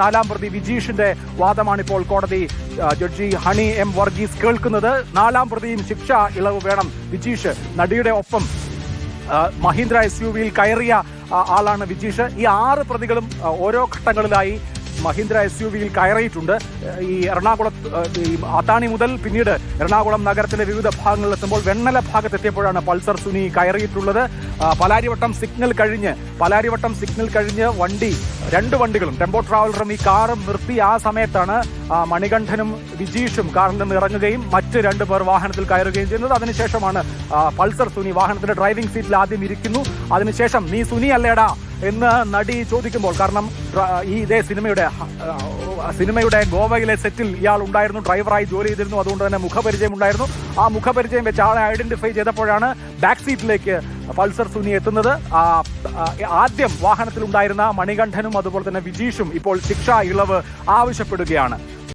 നാലാം പ്രതി വിജീഷിന്റെ വാദമാണ് ഇപ്പോൾ കോടതി ജഡ്ജി ഹണി എം വർഗീസ് കേൾക്കുന്നത് നാലാം പ്രതിയും ശിക്ഷ ഇളവ് വേണം. വിജീഷ് നടിയുടെ ഒപ്പം മഹീന്ദ്ര എസ് യു വിയിൽ കയറിയ ആളാണ് വിജീഷ്. ഈ ആറ് പ്രതികളും ഓരോ ഘട്ടങ്ങളിലായി മഹീന്ദ്ര എസ് യു വിയിൽ കയറിയിട്ടുണ്ട്. ഈ എറണാകുളം ഈ അത്താണി മുതൽ പിന്നീട് എറണാകുളം നഗരത്തിലെ വിവിധ ഭാഗങ്ങളിൽ എത്തുമ്പോൾ വെണ്ണല ഭാഗത്തെത്തിയപ്പോഴാണ് പൾസർ സുനി കയറിയിട്ടുള്ളത്. പലാരിവട്ടം സിഗ്നൽ കഴിഞ്ഞ് പലാരിവട്ടം സിഗ്നൽ കഴിഞ്ഞ് വണ്ടി രണ്ട് വണ്ടികളും ടെമ്പോ ട്രാവലറും ഈ കാറും നിർത്തി. ആ സമയത്താണ് മണികണ്ഠനും വിജീഷും കാറിൽ നിന്ന് ഇറങ്ങുകയും മറ്റ് രണ്ട് പേർ വാഹനത്തിൽ കയറുകയും ചെയ്യുന്നത്. അതിനുശേഷമാണ് പൾസർ സുനി വാഹനത്തിന്റെ ഡ്രൈവിംഗ് സീറ്റിൽ ആദ്യം ഇരിക്കുന്നു. അതിനുശേഷം നീ സുനി അല്ലേടാ എന്ന് നടി ചോദിക്കുമ്പോൾ കാരണം ഈ ഇതേ സിനിമയുടെ സിനിമയുടെ ഗോവയിലെ സെറ്റിൽ ഇയാൾ ഉണ്ടായിരുന്നു ഡ്രൈവറായി ജോലി ചെയ്തിരുന്നു അതുകൊണ്ട് തന്നെ മുഖപരിചയം ഉണ്ടായിരുന്നു. ആ മുഖപരിചയം വെച്ച് ആളെ ഐഡന്റിഫൈ ചെയ്തപ്പോഴാണ് ബാക്ക് സീറ്റിലേക്ക് പൾസർ സുനി എത്തുന്നത്. ആ, ആദ്യം വാഹനത്തിലുണ്ടായിരുന്ന മണികണ്ഠനും അതുപോലെ തന്നെ വിജീഷും ഇപ്പോൾ ശിക്ഷ ഇളവ് ആവശ്യപ്പെടുകയാണ്.